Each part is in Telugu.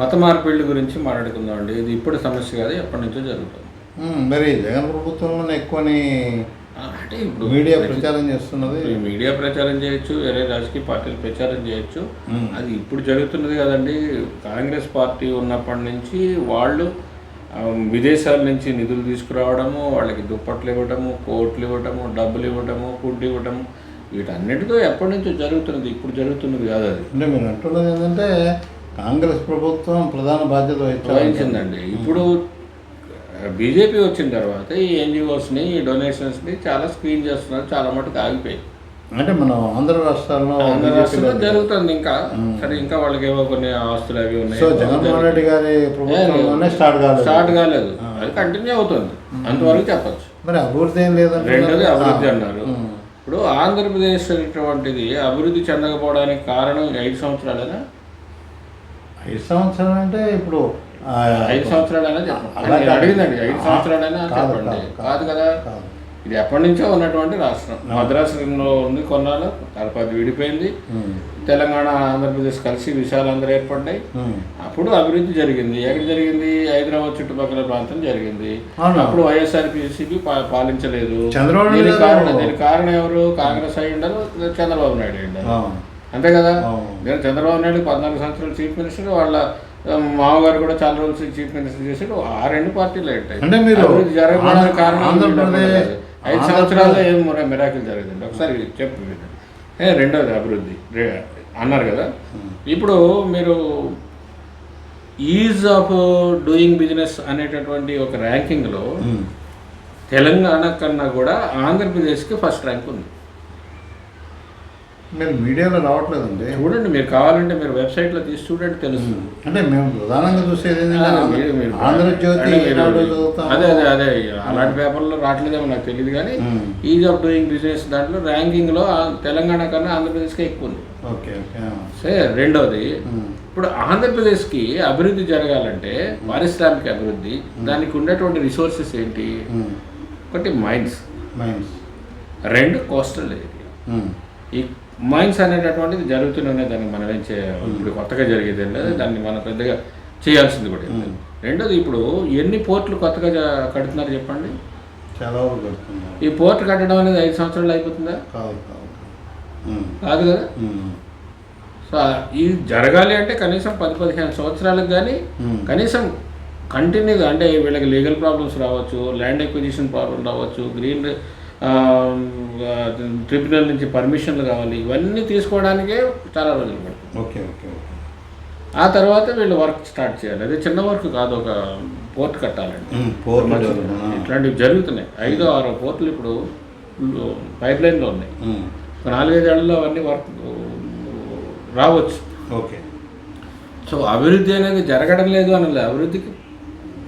మత మార్పిళ్ళ గురించి మాట్లాడుకుందాం అండి ఇది ఇప్పుడు సమస్య కాదు ఎప్పటి నుంచో జరుగుతుంది. మరి జగన్ ప్రభుత్వంలోనే ఎక్కువని అంటే ఇప్పుడు మీడియా ప్రచారం చేస్తున్నది. మీడియా ప్రచారం చేయొచ్చు వేరే రాజకీయ పార్టీలు ప్రచారం చేయొచ్చు. అది ఇప్పుడు జరుగుతున్నది కదండి. కాంగ్రెస్ పార్టీ ఉన్నప్పటి నుంచి వాళ్ళు విదేశాల నుంచి నిధులు తీసుకురావడము వాళ్ళకి దుప్పట్లు ఇవ్వడము కోట్లు ఇవ్వడము డబ్బులు ఇవ్వడము ఫుడ్ ఇవ్వడము వీటన్నిటితో ఎప్పటి నుంచో జరుగుతున్నది. ఇప్పుడు జరుగుతున్నది కాదు అది. అంటే మీరు అంటున్నది ఏంటంటే కాంగ్రెస్ ప్రభుత్వం ప్రధాన బాధ్యత వహించిందండి. ఇప్పుడు బీజేపీ వచ్చిన తర్వాత ఈ ఎన్జిఓస్ని ఈ డొనేషన్స్ని చాలా స్క్రీన్ చేస్తున్నారు చాలా మటుకు ఆగిపోయాయి అంటే మనం ఆంధ్ర రాష్ట్రాల్లో ఆంధ్ర రాష్ట్రంలో జరుగుతుంది ఇంకా. సరే ఇంకా వాళ్ళకి ఏవో కొన్ని ఆస్తులు అవి ఉన్నాయి. సో జగన్మోహన్ రెడ్డి గారి ప్రభుత్వంలోనే స్టార్ట్ కాలేదు. స్టార్ట్ కాలేదు. అది కంటిన్యూ అవుతుంది. అంతవరకు చెప్పచ్చు. మరి అభివృద్ధి ఏం లేదంటే రెండోది అభివృద్ధి అన్నారు. ఇప్పుడు ఆంధ్రప్రదేశ్ అనేటువంటిది అభివృద్ధి చెందకపోవడానికి కారణం ఐదు సంవత్సరాలేనా? ఐదు సంవత్సరాలు అంటే ఇప్పుడు ఐదు సంవత్సరాలైనా చెప్పండి. అడిగిందండి ఐదు సంవత్సరాలైనా చెప్పండి. కాదు, కాదు. ఇది ఎప్పటి నుంచో ఉన్నటువంటి రాష్ట్రం. మద్రాసులో ఉంది కొన్నాళ్ళు తర్వాత అది విడిపోయింది తెలంగాణ ఆంధ్రప్రదేశ్ కలిసి విశాలాంధ్ర ఏర్పడ్డాయి. అప్పుడు అభివృద్ధి జరిగింది. ఎక్కడ జరిగింది? హైదరాబాద్ చుట్టుపక్కల ప్రాంతం జరిగింది. అప్పుడు వైఎస్ఆర్ పిసిపి పాలించలేదు. చంద్రబాబు దీనికి కారణం దీనికి కారణం ఎవరు? కాంగ్రెస్ అయి ఉండరు చంద్రబాబు నాయుడు అయి ఉండరు. ఆ, అంతే కదా. నేను చంద్రబాబు నాయుడు పద్నాలుగు సంవత్సరాలు చీఫ్ మినిస్టర్ వాళ్ళ మామగారు కూడా చాలా రోజులు చీఫ్ మినిస్టర్ చేశాడు ఆ రెండు పార్టీలు ఏంటాయి అంటే మీరు జరగడానికి కారణం. ఐదు సంవత్సరాల్లో ఏం మిరాకిల్ జరిగిందండి ఒకసారి చెప్పు రెండోది అభివృద్ధి. అన్నారు కదా? ఇప్పుడు మీరు ఈజ్ ఆఫ్ డూయింగ్ బిజినెస్ అనేటటువంటి ఒక ర్యాంకింగ్లో. తెలంగాణ కన్నా కూడా ఆంధ్రప్రదేశ్కి ఫస్ట్ ర్యాంక్ ఉంది. మీరు మీడియాలో రావట్లేదండి. చూడండి మీరు కావాలంటే మీరు వెబ్సైట్లో తీసి చూడండి తెలుస్తుంది. అంటే మేము ప్రధానంగా చూసేది ఆంధ్రజ్యోతి అదే అదే అదే అలాంటి పేపర్లో రావట్లేదేమో నాకు తెలియదు కానీ. ఈజ్ ఆఫ్ డూయింగ్ బిజినెస్ దాంట్లో ర్యాంకింగ్లో తెలంగాణ కన్నా ఆంధ్రప్రదేశ్కే ఎక్కువ ఉంది. Okay okay. సరే రెండవది ఉమ్. ఇప్పుడు ఆంధ్రప్రదేశ్కి అభివృద్ధి జరగాలంటే పారిశ్రామిక అభివృద్ధి దానికి ఉన్నటువంటి రిసోర్సెస్ ఏంటి. ఒకటి మైన్స్. మైన్స్. రెండు కోస్టల్ ఏరియా. ఈ మైన్స్ అనేటటువంటిది జరుగుతూనే దాన్ని మనం ఏం చేయ ఇప్పుడు కొత్తగా జరిగేది లేదు దాన్ని మనం పెద్దగా చేయాల్సింది కూడా. రెండోది ఇప్పుడు ఎన్ని పోర్ట్లు కొత్తగా కడుతున్నారు చెప్పండి? చాలా ఈ పోర్ట్ కట్టడం అనేది ఐదు సంవత్సరాలు అయిపోతుందా? కాదు కాదు. సో ఇది జరగాలి అంటే కనీసం పది పదిహేను సంవత్సరాలకు కానీ. కనీసం కంటిన్యూగా అంటే వీళ్ళకి లీగల్ ప్రాబ్లమ్స్ రావచ్చు ల్యాండ్ ఎక్విజిషన్ ప్రాబ్లం రావచ్చు గ్రీన్ ట్రిబ్యునల్ నుంచి పర్మిషన్లు కావాలి ఇవన్నీ తీసుకోవడానికే చాలా రోజులు పడుతుంది. Okay okay okay. ఆ తర్వాత వీళ్ళు వర్క్ స్టార్ట్ చేయాలి. అదే చిన్న వర్క్ కాదు ఒక పోర్ట్ కట్టాలండి. ఇట్లాంటివి జరుగుతున్నాయి. ఐదో ఆరో పోర్ట్లు ఇప్పుడు పైప్ లైన్లో ఉన్నాయి. ఒక నాలుగైదేళ్ళలో అవన్నీ వర్క్ రావచ్చు. ఓకే. సో అభివృద్ధి అనేది జరగడం లేదు అనలేదు అభివృద్ధికి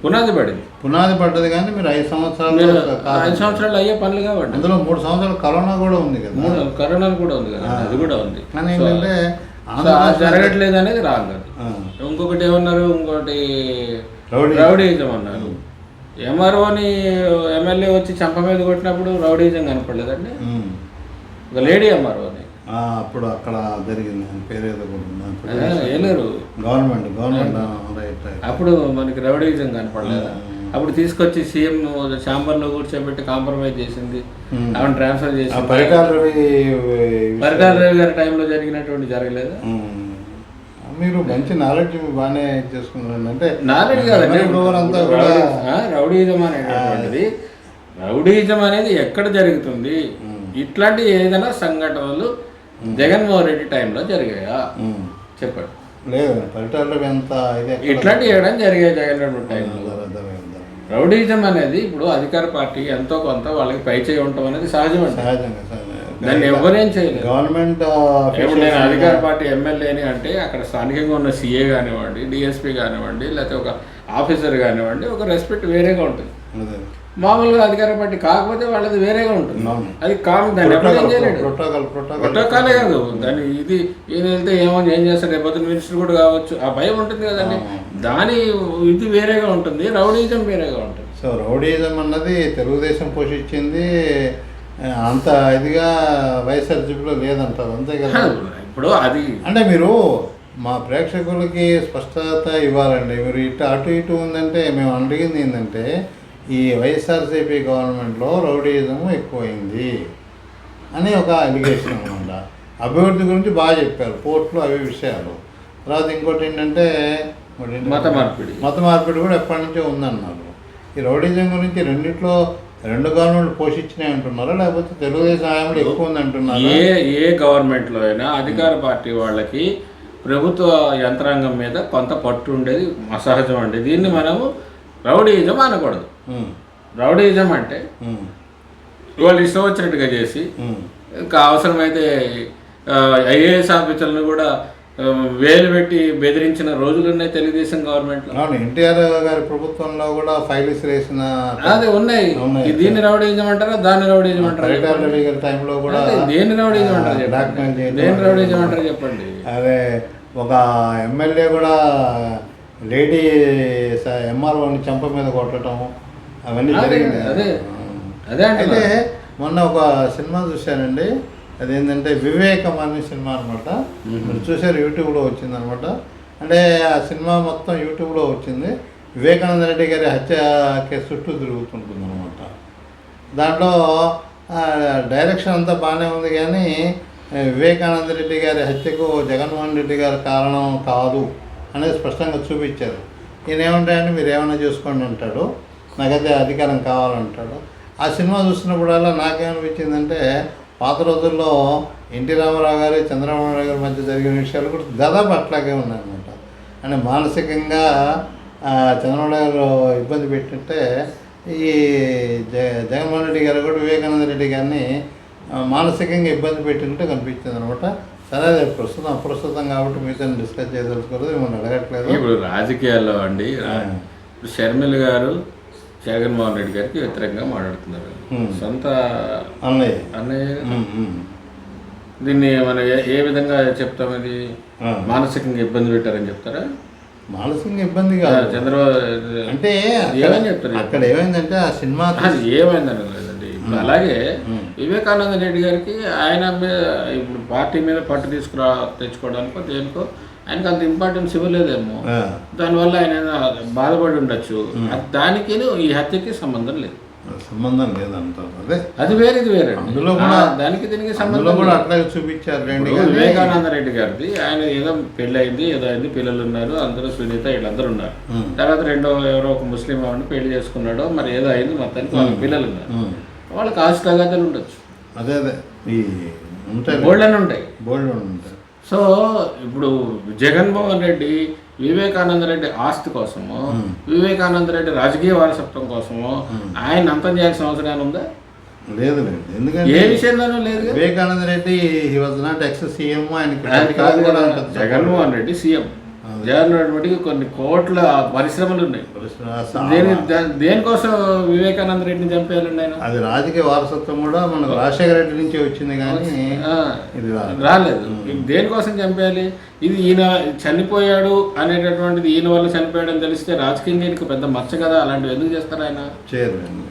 పునాది పడింది. పునాది పడ్డది కానీ మీరు ఐదు సంవత్సరాలు. ఐదు సంవత్సరాలు అయ్యే పనులు కాబట్టి అందులో మూడు సంవత్సరాలు కరోనా కూడా ఉంది కదా. మూడు కరోనా కూడా ఉంది కదా. అది కూడా ఉంది. కానీ ఏంటంటే జరగట్లేదు అనేది ఆ, ఇంకొకటి ఏమన్నారు? ఇంకోటి రౌడీ రౌడీయిజం అన్నారు. ఎంఆర్ఓని ఎమ్మెల్యే వచ్చి చంప మీద కొట్టినప్పుడు రౌడీయిజం కనపడలేదండి. ఒక లేడీ ఎంఆర్ఓని. అప్పుడు అక్కడ జరిగింది. పేరు ఏదో కూడా ఏలేరు గవర్నమెంట్ గవర్నమెంట్ అప్పుడు మనకి రౌడీయిజం కనపడలేదా? అప్పుడు తీసుకొచ్చి సీఎం ఛాంబర్లో కూర్చోబెట్టి కాంప్రమైజ్ చేసింది. ఆమెను ట్రాన్స్ఫర్ ఆ చేసింది. పరిటాల రవి రవి గారి టైంలో జరిగినటువంటి జరగలేదా. మీరు మంచి నాలెడ్జ్ బాగానే చేసుకున్నారు అంటే నాలెడ్జ్ కాదండి. ఇప్పుడు అంతా కూడా రౌడీ- ఆ, రౌడీయిజం అనేటటువంటిది. రౌడీయిజం అనేది ఎక్కడ జరుగుతుంది? ఇట్లాంటి ఏదైనా సంఘటనలు జగన్మోహన్ రెడ్డి టైంలో జరిగాయా. చెప్పండి. లేదు పరిటాల రవి అంత ఇదే ఇట్లాంటి ఏమైనా జరిగాయి జగన్ రెడ్డి టైంలో? రౌడీయిజం అనేది ఇప్పుడు అధికార పార్టీ ఎంతో కొంత వాళ్ళకి పై చేయి ఉండటం అనేది సహజం సహజంగా దాన్ని ఎవరేం చేయలేదు గవర్నమెంట్ ఇప్పుడు నేను అధికార పార్టీ ఎమ్మెల్యేని అంటే అక్కడ స్థానికంగా ఉన్న సీఏ కానివ్వండి డిఎస్పీ కానివ్వండి లేకపోతే ఒక ఆఫీసర్ కానివ్వండి ఒక రెస్పెక్ట్ వేరేగా ఉంటుంది. మామూలుగా అధికార పార్టీ కాకపోతే వాళ్ళది వేరేగా ఉంటుంది. అది కామన్ దాన్ని ప్రోటోకాల్ కాదు. దాన్ని ఇది ఈయన వెళ్తే ఏమో ఏం చేస్తాడు? రేపు మినిస్టర్ కూడా కావచ్చు. ఆ భయం ఉంటుంది కదండి. దాని ఇది వేరేగా ఉంటుంది. రౌడీజం వేరేగా ఉంటుంది. సో రౌడీయిజం అన్నది తెలుగుదేశం పోషించింది అంత ఇదిగా వైఎస్ఆర్సీపీలో లేదంటారు అంతే కదా ఇప్పుడు అది అంటే మీరు మా ప్రేక్షకులకి స్పష్టత ఇవ్వాలండి. మీరు ఇటు అటు ఇటు ఉందంటే మేము అడిగింది ఏంటంటే ఈ వైఎస్ఆర్సీపీ గవర్నమెంట్లో రౌడీయిజం ఎక్కువైంది అని ఒక అలిగేషన్ అనమాట. అభివృద్ధి గురించి బాగా చెప్పారు పోర్ట్లు అవి విషయాలు. తర్వాత ఇంకోటి ఏంటంటే ఇంకోటి ఏంటంటే మత మార్పిడి. మత మార్పిడి కూడా ఎప్పటి నుంచో ఉందన్నారు. ఈ రౌడీజం గురించి రెండిట్లో రెండు గవర్నమెంట్లు పోషించినాయి అంటున్నారా లేకపోతే తెలుగుదేశం హయాంలో ఎక్కువ ఉంది అంటున్నారా ఏ ఏ గవర్నమెంట్లో అయినా అధికార పార్టీ వాళ్ళకి ప్రభుత్వ యంత్రాంగం మీద కొంత పట్టు ఉండేది అసహజం అండి. దీన్ని మనము రౌడీయిజం అనకూడదు. ఉమ్, రౌడీయిజం అంటే వాళ్ళు ఇష్టం వచ్చినట్టుగా చేసి. ఇంకా అవసరమైతే ఐఏఎస్ ఆఫీసర్లను కూడా వేలు పెట్టి బెదిరించిన రోజులు ఉన్నాయి తెలుగుదేశం గవర్నమెంట్లో. అవును ఎన్టీఆర్ గారి ప్రభుత్వంలో కూడా ఫైల్ వేసిన అదే ఉన్నాయి. దీన్ని రౌడీజం అంటారా దాన్ని రౌడీజం అంటారా టైంలో కూడా దేన్ని రౌడీజం అంటారు. దేన్ని రౌడీజం అంటారు చెప్పండి. అదే ఒక ఎమ్మెల్యే కూడా లేడీ ఎంఆర్ఓని చెంప మీద కొట్టడం అవన్నీ అదే, జరిగినాయి అదే. అదే అంటే మొన్న ఒక సినిమా చూశానండి. అదేంటంటే వివేకం అనే సినిమా అనమాట మీరు చూసారు యూట్యూబ్లో వచ్చింది అనమాట అంటే ఆ సినిమా మొత్తం యూట్యూబ్లో వచ్చింది. వివేకానంద రెడ్డి గారి హత్య కేసు చుట్టూ తిరుగుతుంటుంది అనమాట దాంట్లో డైరెక్షన్ అంతా బాగానే ఉంది కానీ వివేకానంద రెడ్డి గారి హత్యకు జగన్మోహన్ రెడ్డి గారి కారణం కాదు. అనేది స్పష్టంగా చూపించారు. ఈయన ఏమంటాయంటే మీరు ఏమైనా చూసుకోండి అంటాడు. నాకైతే అధికారం కావాలంటాడు. ఆ సినిమా చూసినప్పుడల్లా నాకేమనిపించిందంటే పాత రోజుల్లో ఎన్టీ రామారావు గారు చంద్రబాబు నాయుడు గారి మధ్య జరిగిన విషయాలు కూడా దాదాపు అట్లాగే ఉన్నాయన్నమాట. అంటే మానసికంగా చంద్రబాబు గారు ఇబ్బంది పెట్టింటే ఈ జ జగన్మోహన్ రెడ్డి గారు కూడా వివేకానంద రెడ్డి గారిని మానసికంగా ఇబ్బంది పెట్టినట్టు కనిపించింది అనమాట సరే అది ప్రస్తుతం అప్రస్తుతం కాబట్టి మీతో డిస్కస్ చేయదలుచుకోలేదు మిమ్మల్ని అడగట్లేదు. ఇప్పుడు రాజకీయాల్లో అండి షర్మిల గారు జగన్మోహన్ రెడ్డి గారికి వ్యతిరేకంగా మాట్లాడుతున్నారు. సొంత అన్నయ్య. అన్నయ్య. దీన్ని మనం ఏ- విధంగా చెప్తాం ఇది. మానసికంగా ఇబ్బంది పెట్టారని చెప్తారా? మానసికంగా ఇబ్బంది కాదు. చంద్రబాబు అంటే ఏమని అక్కడ- చెప్తారు? అక్కడ ఏమైందంటే ఆ సినిమా లేదండి ఇప్పుడు అలాగే వివేకానంద రెడ్డి గారికి ఆయన మీద ఇప్పుడు పార్టీ మీద పట్టు తీసుకురా తెచ్చుకోవడానికో దేనికో ఆయనకు అంత ఇంపార్టెన్స్ ఇవ్వలేదేమో. దానివల్ల ఆయన బాధపడి ఉండొచ్చు. దానికి ఈ హత్యకి సంబంధం లేదు. సంబంధం లేదంటారు అదే. అది వేరే ఇది వేరే. అందులో కూడా- దానికి దీనికి సంబంధం కూడా. అట్లాగే చూపించారు రెండు వివేకానంద రెడ్డి గారిది ఆయన ఏదో పెళ్ళి అయింది ఏదో అయింది పిల్లలు ఉన్నారు అందరూ సునీత వీళ్ళందరూ ఉన్నారు. తర్వాత రెండో ఎవరో ఒక ముస్లిం ఆవిడని పెళ్ళి చేసుకున్నాడో మరి ఏదో అయింది మొత్తానికి వాళ్ళ పిల్లలు ఉన్నారు. వాళ్ళకి ఆస్తి తగాదాలు ఉండొచ్చు. అదే అదే. ఈ ఉంటాయి గోల్డెన్ ఉంటాయి. బోల్డ్ ఉంటాయి. సో ఇప్పుడు జగన్మోహన్ రెడ్డి వివేకానంద రెడ్డి ఆస్తి కోసము వివేకానంద రెడ్డి రాజకీయ వారసత్వం కోసము ఆయన అంతం చేయాల్సిన అవసరం ఏమైనా ఉందా? లేదు లేదు. ఏ ఎందుకంటే విషయంలోనూ లేదు. Vivekananda Reddy he was not ex CM. ఉంటుంది. జగన్మోహన్ రెడ్డి సీఎం జగన్మోహన్ రెడ్డికి కొన్ని కోట్ల పరిశ్రమలు ఉన్నాయి దేని దేనికోసం వివేకానంద రెడ్డిని చంపేయాలండి ఆయన? అది రాజకీయ వారసత్వం కూడా మనకు రాజశేఖర రెడ్డి నుంచి వచ్చింది కానీ ఇది. రాలేదు. దేనికోసం చంపేయాలి? ఇది ఈయన చనిపోయాడు అనేటటువంటిది ఈయన వల్ల చనిపోయాడని తెలిస్తే రాజకీయంగా ఈయనకు పెద్ద మచ్చ కదా? అలాంటివి ఎందుకు చేస్తారు ఆయన? చేయరండి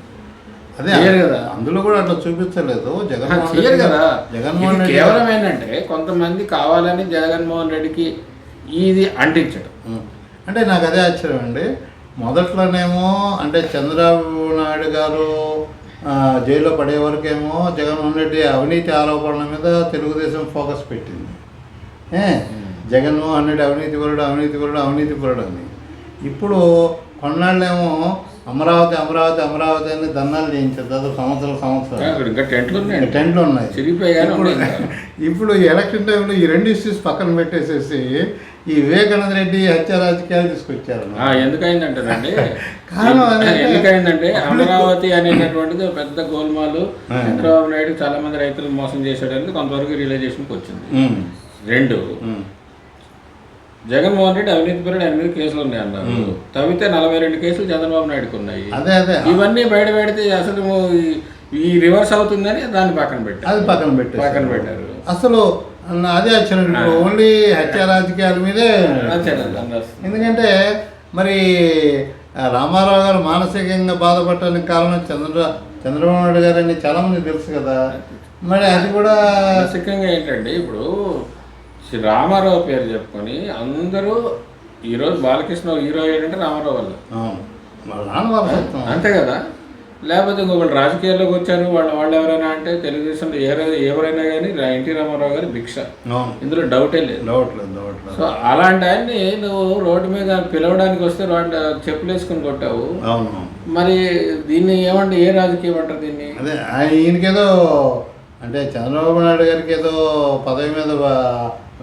అదే చేయరు కదా. అందులో కూడా అట్లా చూపించలేదు. జగన్మోహన్ చేయరు రెడ్డి కదా? జగన్మోహన్ కేవలం ఏంటంటే కొంతమంది కావాలని జగన్మోహన్ రెడ్డికి ఇది అంటించడం. అంటే నాకు అదే ఆశ్చర్యం అండి. మొదట్లోనేమో అంటే చంద్రబాబు నాయుడు గారు జైల్లో పడే వరకేమో జగన్మోహన్ రెడ్డి అవినీతి ఆరోపణల మీద తెలుగుదేశం ఫోకస్ పెట్టింది. జగన్మోహన్ రెడ్డి అవినీతి పరుడు అవినీతి పరుడు అవినీతి పరుడు అని. ఇప్పుడు కొన్నాళ్ళేమో అమరావతి అమరావతి అమరావతి అని దండాలు చేయించారు. దాదాపు సంవత్సరాలు సంవత్సరాలు. టెంట్లు ఉన్నాయి. ఇప్పుడు. ఇప్పుడు ఈ ఎలక్షన్ టైంలో ఈ రెండు ఇష్యూస్ పక్కన పెట్టేసేసి ఈ వివేకానంద రెడ్డి హత్య రాజకీయాలు తీసుకొచ్చారు. ఆ, ఎందుకయిందంటేనండి కారణం ఎందుకయిందంటే అమరావతి అనేటటువంటిది పెద్ద గోల్మాలు. చంద్రబాబు నాయుడు చాలా మంది రైతులు మోసం చేసేయడానికి కొంతవరకు రియలైజేషన్కి వచ్చింది. రెండు. జగన్మోహన్ రెడ్డి అవినీతి పరుడు ఆయన మీద కేసులు ఉన్నాయి అన్నారు తవ్వితే నలభై రెండు కేసులు చంద్రబాబు నాయుడుకి ఉన్నాయి అదే అదే. ఇవన్నీ బయట పెడితే అసలు ఈ- రివర్స్ అవుతుందని దాన్ని పక్కన పెట్టారు. అది పక్కన పెట్టేసి పక్కన పెట్టారు. అసలు అదే ఇప్పుడు ఓన్లీ హత్య రాజకీయాల మీదే. ఎందుకంటే మరి రామారావు గారు మానసికంగా బాధపడటానికి కారణం చంద్ర చంద్రబాబు నాయుడు గారని చాలా మంది తెలుసు కదా. మరి అది కూడా మానసికంగా ఏంటంటే ఇప్పుడు శ్రీ రామారావు పేరు చెప్పుకొని అందరూ ఈరోజు బాలకృష్ణ హీరో అయ్యాడంటే రామారావు వల్ల. అంతే కదా? లేకపోతే ఇంకొకళ్ళు రాజకీయాల్లోకి వచ్చారు వాళ్ళ వాళ్ళు ఎవరైనా అంటే తెలుగుదేశంలో ఎవరైనా ఎవరైనా కానీ ఎన్టీ రామారావు గారి భిక్ష. ఇందులో డౌటే లేదు. డౌట్ లేదు డౌట్ లేదు. సో అలాంటి ఆయన్ని నువ్వు రోడ్డు మీద పిలవడానికి వస్తే రోడ్డు చెప్పులు వేసుకుని కొట్టావు. మరి దీన్ని ఏమంటే ఏ రాజకీయం అంటారు దీన్ని? అదే ఆయన ఈయనకేదో అంటే చంద్రబాబు నాయుడు గారికి ఏదో పదవి మీద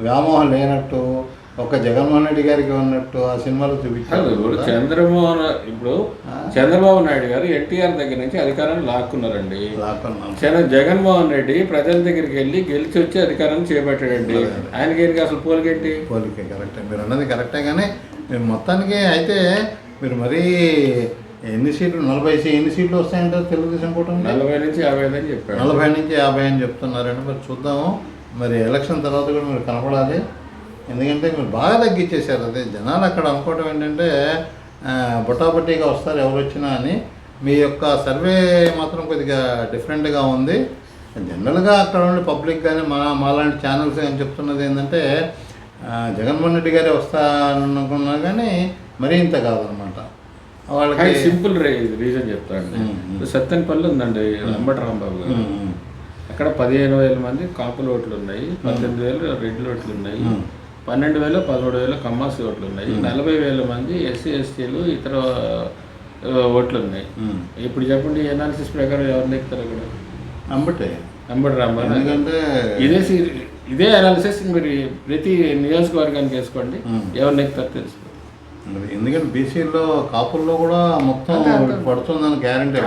వ్యామోహం లేనట్టు ఒక జగన్మోహన్ రెడ్డి గారికి ఉన్నట్టు ఆ సినిమాలో చూపించారు ఇప్పుడు చంద్రమోహన్ ఇప్పుడు చంద్రబాబు నాయుడు గారు ఎన్టీఆర్ దగ్గర నుంచి అధికారాన్ని లాక్కున్నారండి. జగన్మోహన్ రెడ్డి ప్రజల దగ్గరికి వెళ్ళి గెలిచి వచ్చి అధికారం చేపట్టాడండి. ఆయనకి ఏంటి అసలు పోలికేంటి? పోలికే కరెక్టే. మీరు అన్నది కరెక్టే కానీ మీరు మొత్తానికి అయితే మీరు మరీ ఎన్ని సీట్లు నలభై ఎన్ని సీట్లు వస్తాయంటారు తెలుగుదేశం కూటమి నలభై నుంచి యాభై అని చెప్పాడు. నలభై నుంచి యాభై అని చెప్తున్నారండి. మరి చూద్దాము. మరి ఎలక్షన్ తర్వాత కూడా మీరు కనపడాలి. ఎందుకంటే మీరు బాగా తగ్గించేశారు అదే జనాలు అక్కడ అనుకోవడం ఏంటంటే బొటాబొటీగా వస్తారు ఎవరు వచ్చినా అని. మీ యొక్క సర్వే మాత్రం కొద్దిగా డిఫరెంట్గా ఉంది. జనరల్గా అక్కడ ఉండే పబ్లిక్ కానీ మన మాలాంటి ఛానల్స్ కానీ చెప్తున్నది ఏంటంటే జగన్మోహన్ రెడ్డి గారే వస్తారనుకున్నా కానీ మరీ ఇంత కాదనమాట. వాళ్ళకి సింపుల్ రీజన్. ఇప్పుడు సత్తెనపల్లి ఉందండి అంబటి రాంబాబు గారు. అక్కడ పదిహేను వేల మంది కాపుల ఓట్లు ఉన్నాయి పద్దెనిమిది వేలు రెడ్ల ఓట్లు ఉన్నాయి. పన్నెండు వేలు పదమూడు వేల కమ్మాసి ఓట్లు ఉన్నాయి. నలభై వేల మంది ఎస్సీ ఎస్టీలు ఇతర ఓట్లు ఉన్నాయి. ఇప్పుడు చెప్పండి ఎనాలిసిస్ ప్రకారం ఎవరు నెక్కుతారు అక్కడ అంబటే. అంబటి రాంబాబు ఎందుకంటే ఇదే సి- ఇదే అనాలిసిస్ మీరు ప్రతి నియోజకవర్గానికి వేసుకోండి. ఉమ్. ఎవరు నెక్కుతారు తెలుసు. మరి ఎందుకంటే బీసీలో కాపుల్లో కూడా మొత్తం. పడుతుందని గ్యారంటీ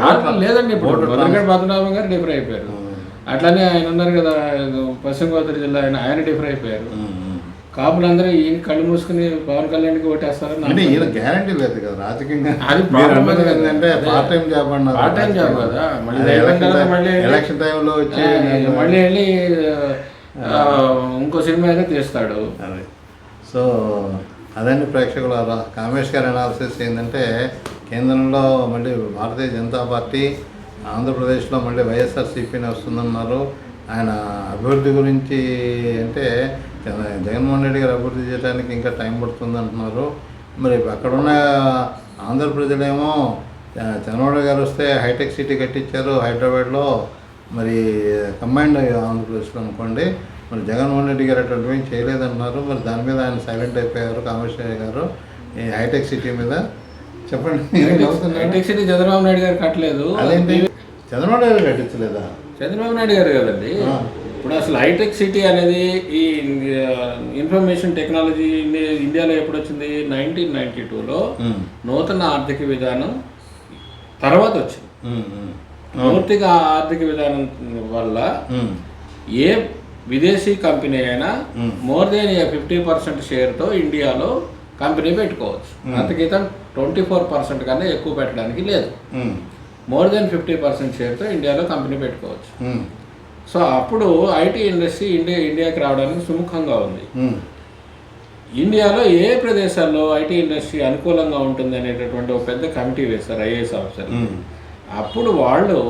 లేదండి ఇప్పుడు. పద్మనాభం గారు డిఫర్ అయిపోయారు. అట్లానే ఆయన ఉన్నారు కదా పశ్చిమ గోదావరి జిల్లా ఆయన ఆయన డిఫర్ అయిపోయారు. కాపులందరూ ఈయన కళ్ళు మూసుకుని పవన్ కళ్యాణ్కి ఓటేస్తారని అంటే ఈయన గ్యారంటీ లేదు కదా రాజకీయంగా. అది. ఏంటంటే పార్ట్ టైం జాబ్ అన్నారు. Part time job కదా. మళ్ళీ ఎలక్షన్ టైం- టైంలో వచ్చి మళ్ళీ వెళ్ళి ఇంకో సినిమా అయితే తీస్తాడు. సో అదండి ప్రేక్షకులారా కామేష్ గారి అనాలిసిస్ ఏంటంటే కేంద్రంలో మళ్ళీ భారతీయ జనతా పార్టీ ఆంధ్రప్రదేశ్లో మళ్ళీ వైఎస్ఆర్సీపీని వస్తుందన్నారు. ఆయన అభివృద్ధి గురించి అంటే జగ- జగన్మోహన్ రెడ్డి గారు అభివృద్ధి చేయడానికి ఇంకా టైం పడుతుంది అంటున్నారు మరి అక్కడున్న ఆంధ్ర ప్రజలేమో ఆ, చంద్రబాబు గారు వస్తే హైటెక్ సిటీ కట్టించారు హైదరాబాద్లో. మరి కంబైన్డ్ ఆంధ్రప్రదేశ్లో అనుకోండి. మరి జగన్మోహన్ రెడ్డి గారు అటువంటివి చేయలేదన్నారు మరి దాని మీద ఆయన సైలెంట్ అయిపోయారు కామేశ్వరయ్య గారు. ఈ హైటెక్ సిటీ మీద చెప్పండి? హైటెక్ సిటీ చంద్రబాబు నాయుడు గారు కట్టలేదు. అదేంటి? చంద్రబాబు నాయుడు గారు కట్టించలేదా చంద్రబాబు నాయుడు గారు కదండి. ఇప్పుడు అసలు హైటెక్ సిటీ అనేది ఈ ఇన్ఫర్మేషన్ టెక్నాలజీ ఇండి- ఇండియాలో ఎప్పుడు వచ్చింది నైన్టీన్ నైన్టీ టూలో నూతన ఆర్థిక విధానం తర్వాత వచ్చింది. నూతన ఆర్థిక విధానం వల్ల ఏ విదేశీ కంపెనీ అయినా. మోర్ దెన్ ఫిఫ్టీ పర్సెంట్ షేర్తో ఇండియాలో కంపెనీ పెట్టుకోవచ్చు. అంతకితం ట్వంటీ ఫోర్ పర్సెంట్ కన్నా ఎక్కువ పెట్టడానికి లేదు. మోర్ దెన్ ఫిఫ్టీ పర్సెంట్ షేర్తో ఇండియాలో కంపెనీ పెట్టుకోవచ్చు. ఉమ్, సో అప్పుడు ఐటీ ఇండస్ట్రీ ఇండియా ఇండియాకి రావడానికి సుముఖంగా ఉంది. ఉమ్, ఇండియాలో ఏ ప్రదేశాల్లో ఐటీ ఇండస్ట్రీ అనుకూలంగా ఉంటుంది అనేటటువంటి ఒక పెద్ద కమిటీ వేస్తారు ఐఏఎస్ ఆఫీసర్. ఉమ్, అప్పుడు వాళ్ళు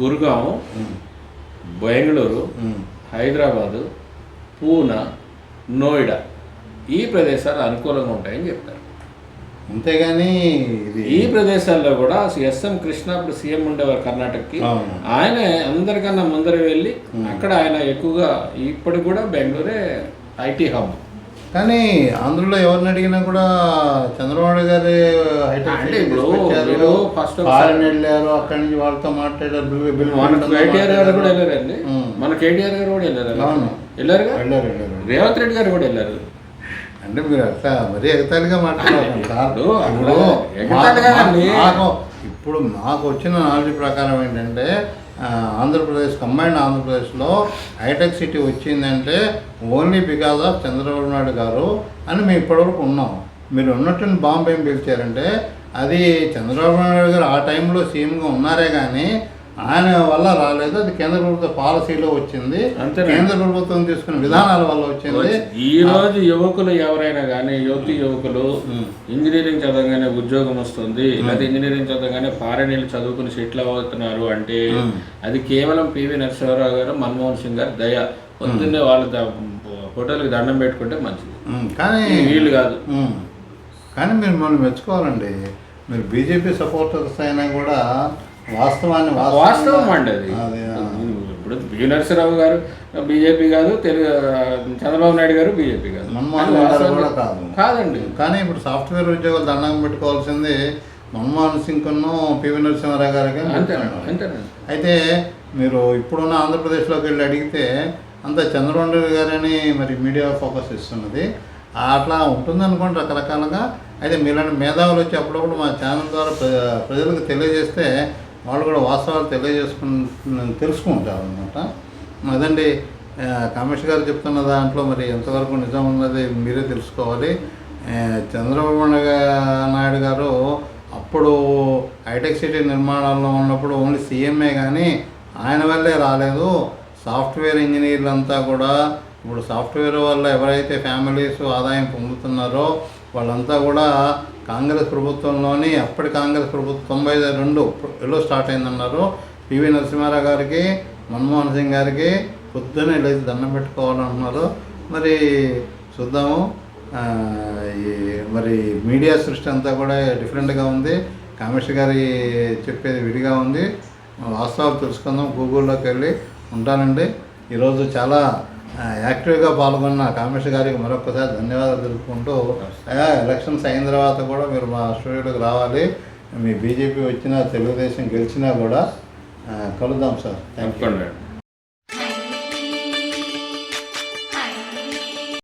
గురుగాం బెంగళూరు. హైదరాబాదు పూనా నోయిడా ఈ ప్రదేశాలు అనుకూలంగా ఉంటాయని చెప్తారు. అంతేగాని ఈ ప్రదేశాల్లో కూడా ఎస్ఎం కృష్ణ అప్పుడు సీఎం ఉండేవారు కర్ణాటకకి. ఆయన అందరికన్నా ముందర వెళ్ళి అక్కడ ఆయన ఎక్కువగా ఇప్పటికి కూడా బెంగళూరే ఐటీ హబ్. కానీ ఆంధ్రలో ఎవరిని అడిగినా కూడా చంద్రబాబు గారి అంటే ఇప్పుడు ఫారెన్ వెళ్ళారు అక్కడి నుంచి వాళ్ళతో మాట్లాడారు. కేటీఆర్ గారు కూడా వెళ్ళారండి. మన కేటీఆర్ గారు కూడా వెళ్ళారు. రేవంత్ రెడ్డి గారు కూడా వెళ్ళారు. అంటే మీరు అట్లా మరీ ఎగతాళిగా మాట్లాడారు సార్. ఇప్పుడు మాకు వచ్చిన నాలెడ్జ్ ప్రకారం ఏంటంటే ఆంధ్రప్రదేశ్ కంబైన్డ్ ఆంధ్రప్రదేశ్లో హైటెక్ సిటీ వచ్చిందంటే only because of Chandrababu Naidu garu అని మేము ఇప్పటివరకు ఉన్నాం. మీరు ఉన్నట్టు బాంబు ఏం పిలిచారంటే అది చంద్రబాబు నాయుడు గారు ఆ టైంలో సీఎంగా ఉన్నారే కానీ ఆయన వల్ల రాలేదు. అది కేంద్ర ప్రభుత్వ పాలసీలో వచ్చింది. కేంద్ర ప్రభుత్వం తీసుకున్న విధానాల వల్ల వచ్చింది. ఈ రోజు యువకులు ఎవరైనా కానీ యువతి యువకులు ఇంజనీరింగ్ చదవగానే ఉద్యోగం వస్తుంది లేదా ఇంజనీరింగ్ చదవగానే ఫారెన్ వెళ్ళి చదువుకుని సెటిల్ అవుతున్నారు అంటే అది కేవలం పివి నరసింహారావు గారు మన్మోహన్ సింగ్ గారు దయ. పొద్దున్నే వాళ్ళ ఫోటోలకి దండం పెట్టుకుంటే మంచిది. కానీ వీళ్ళు కాదు. కానీ మీరు మనం మెచ్చుకోవాలండి. మీరు బీజేపీ సపోర్టర్స్ అయినా కూడా వాస్తవాన్ని వాస్తవం అండి అది. ఇప్పుడు పివి నరసింహరావు గారు బీజేపీ కాదు తెలుగు చంద్రబాబు నాయుడు గారు బీజేపీ కాదు. మన్మోహన్ గారు కూడా కాదు. కాదండి. కానీ ఇప్పుడు సాఫ్ట్వేర్ ఉద్యోగులు దండం పెట్టుకోవాల్సింది మన్మోహన్ సింగ్ను పివి నరసింహారావు గారికి అంతేనండి అయితే మీరు ఇప్పుడున్న ఆంధ్రప్రదేశ్లోకి వెళ్ళి అడిగితే అంత చంద్రబాబు నాయుడు గారని మరి మీడియా ఫోకస్ ఇస్తున్నది అట్లా ఉంటుంది అనుకోండి రకరకాలుగా. అయితే మీలాంటి మేధావులు వచ్చి అప్పుడప్పుడు మా ఛానల్ ద్వారా ప్ర- ప్రజలకు తెలియజేస్తే వాళ్ళు కూడా వాస్తవాలు తెలియజేసుకుని తెలుసుకుంటారు అనమాట అదండి కామేష్ గారు చెప్తున్న దాంట్లో మరి ఎంతవరకు నిజం ఉన్నది మీరే తెలుసుకోవాలి. చంద్రబాబు నాయుడు గారు అప్పుడు హైటెక్ సిటీ నిర్మాణాల్లో ఉన్నప్పుడు ఓన్లీ సీఎంఏ కానీ ఆయన వల్లే రాలేదు. సాఫ్ట్వేర్ ఇంజనీర్లు అంతా కూడా ఇప్పుడు సాఫ్ట్వేర్ వల్ల ఎవరైతే ఫ్యామిలీస్ ఆదాయం పొందుతున్నారో వాళ్ళంతా కూడా కాంగ్రెస్ ప్రభుత్వంలోని అప్పటి కాంగ్రెస్ ప్రభుత్వం తొంభై రెండు ఎల్లో స్టార్ట్ అయిందన్నారు. పివి నరసింహారావు గారికి మన్మోహన్ సింగ్ గారికి పొద్దునే లేచి దండం పెట్టుకోవాలంటున్నారు. మరి చూద్దాము. ఈ మరి మీడియా సృష్టి అంతా కూడా డిఫరెంట్గా ఉంది. కామేష్ గారి చెప్పేది విడిగా ఉంది. వాస్తవాలు తెలుసుకుందాం. గూగుల్లోకి వెళ్ళి ఉంటానండి. ఈరోజు చాలా యాక్టివ్గా పాల్గొన్న కామేష్ గారికి మరొకసారి ధన్యవాదాలు తెలుపుకుంటూ అయ్యా, ఎలక్షన్స్ అయిన తర్వాత కూడా మీరు మా స్టూడియోకి రావాలి. మీ బీజేపీ వచ్చినా తెలుగుదేశం గెలిచినా కూడా కలుద్దాం సార్. Thank you